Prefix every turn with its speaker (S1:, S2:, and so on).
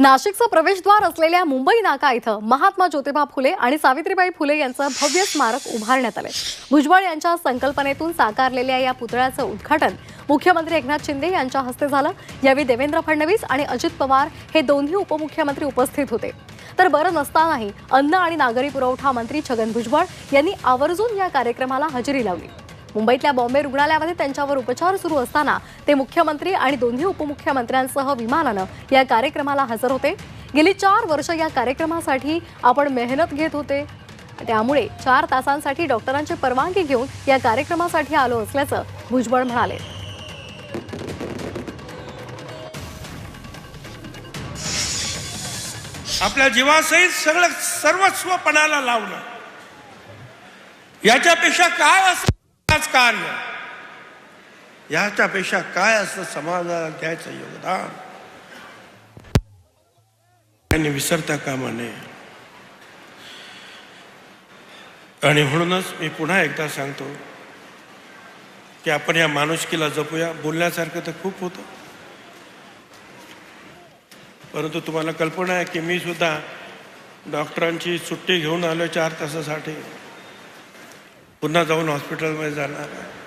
S1: नाशिकचं प्रवेशद्वार असलेल्या मुंबई नाका इथं महात्मा ज्योतिबा फुले आणि सावित्रीबाई फुले यांचं भव्य स्मारक उभारण्यात आले भुजबळ यांच्या संकल्पनेतून साकारलेल्या या पुतळ्याचं उद्घाटन मुख्यमंत्री एकनाथ शिंदे यांच्या हस्ते झालं. यावेळी देवेंद्र फडणवीस आणि अजित पवार हे दोन्ही उपमुख्यमंत्री उपस्थित होते. तर बरं नसतानाही अन्न आणि नागरी पुरवठा मंत्री छगन भुजबळ यांनी आवर्जून या कार्यक्रमाला हजेरी लावली. मुंबईतल्या बॉम्बे रुग्णालयामध्ये त्यांच्यावर उपचार सुरू असताना ते मुख्यमंत्री आणि दोन्ही उपमुख्यमंत्र्यांसह विमानानं या कार्यक्रमाला हजर होते. गेली चार वर्ष या कार्यक्रमासाठी आपण मेहनत घेत होते. त्यामुळे चार तासांसाठी डॉक्टरांची परवानगी घेऊन या कार्यक्रमासाठी आलो असल्याचं भुजबळ म्हणाले.
S2: आपल्या जीवासहित सगळं सर्वस्व पणाला याच्यापेक्षा काय असतं कार्य. याच्यापेक्षा काय असतं समाजाला द्यायचं योगदान? त्यांनी विसरता कामा नये. आणि म्हणूनच मी पुन्हा एकदा सांगतो की आपण या माणुसकीला जपूया. बोलण्यासारखं तर खूप होतं. परंतु तुम्हाला कल्पना आहे की मी सुद्धा डॉक्टरांची सुट्टी घेऊन आलो चार तासासाठी. पुन्हा जाऊन हॉस्पिटलमध्ये जाणार आहे.